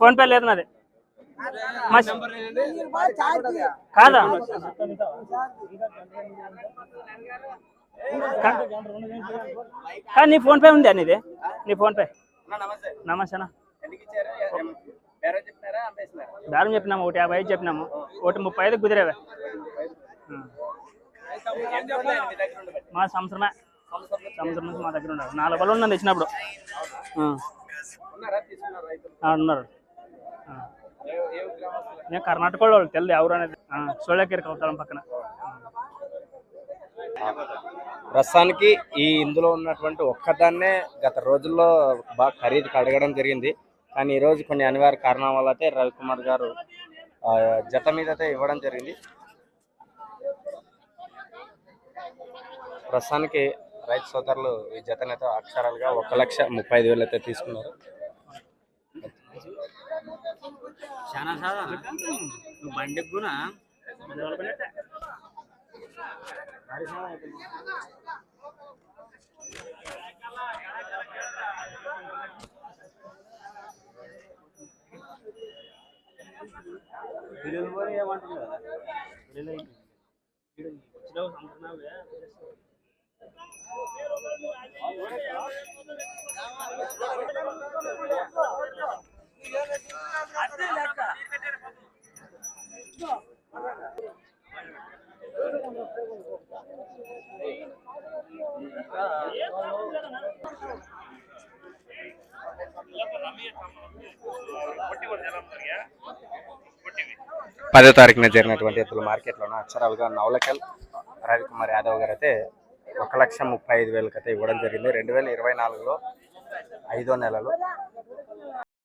Phone pay లేదు నాది. కాదా? నీ ఫోన్ పే ఉంది నీది? నీ ఫోన్ పే నమస్తే. నమస్తే అన్న. ఎందుకు ఇచ్చారు? ఎం- బేరం చెప్పినాము ఒకటి యాభై ఐదు చెప్పినాము. ఒకటి ముప్పై ఐదు కుదిరేవే. మీ సంవత్సరమే. సంవత్సరం నుంచి మా దగ్గర ఉన్నారు నాలుగు వాళ్ళు ఉన్నాను తెచ్చినప్పుడు. ఆ. ఉన్నారా? నేను కర్ణాటక వాళ్ళు తెలియదు ఎవరు అనేది సోళకేరి కౌతాళం పక్కన. ప్రస్తుతానికి ఈ ఇందులో ఉన్నటువంటి ఒక్కదాన్నే గత రోజుల్లో బాగా ఖరీదు కడగడం జరిగింది. కానీ ఈ రోజు కొన్ని అనివార్య కారణాల వల్ల అయితే రవికుమార్ గారు జత మీద అయితే ఇవ్వడం జరిగింది. ప్రస్తుతానికి రైతు సోదరులు ఈ జతనైతే అక్షరాలుగా ఒక లక్ష ముప్పై ఐదు వేలు అయితే తీసుకున్నారు. చాలా సాదా నువ్వు బండికి కూడా పదో తారీఖున జరిగినటువంటి ఎద్దుల మార్కెట్లోన అక్షరాలుగా నవలకల్ రవికుమార్ యాదవ్ గారు అయితే ఒక లక్ష ముప్పై ఐదు వేలకైతే ఇవ్వడం జరిగింది. రెండు వేల ఇరవై నాలుగులో ఐదో నెలలో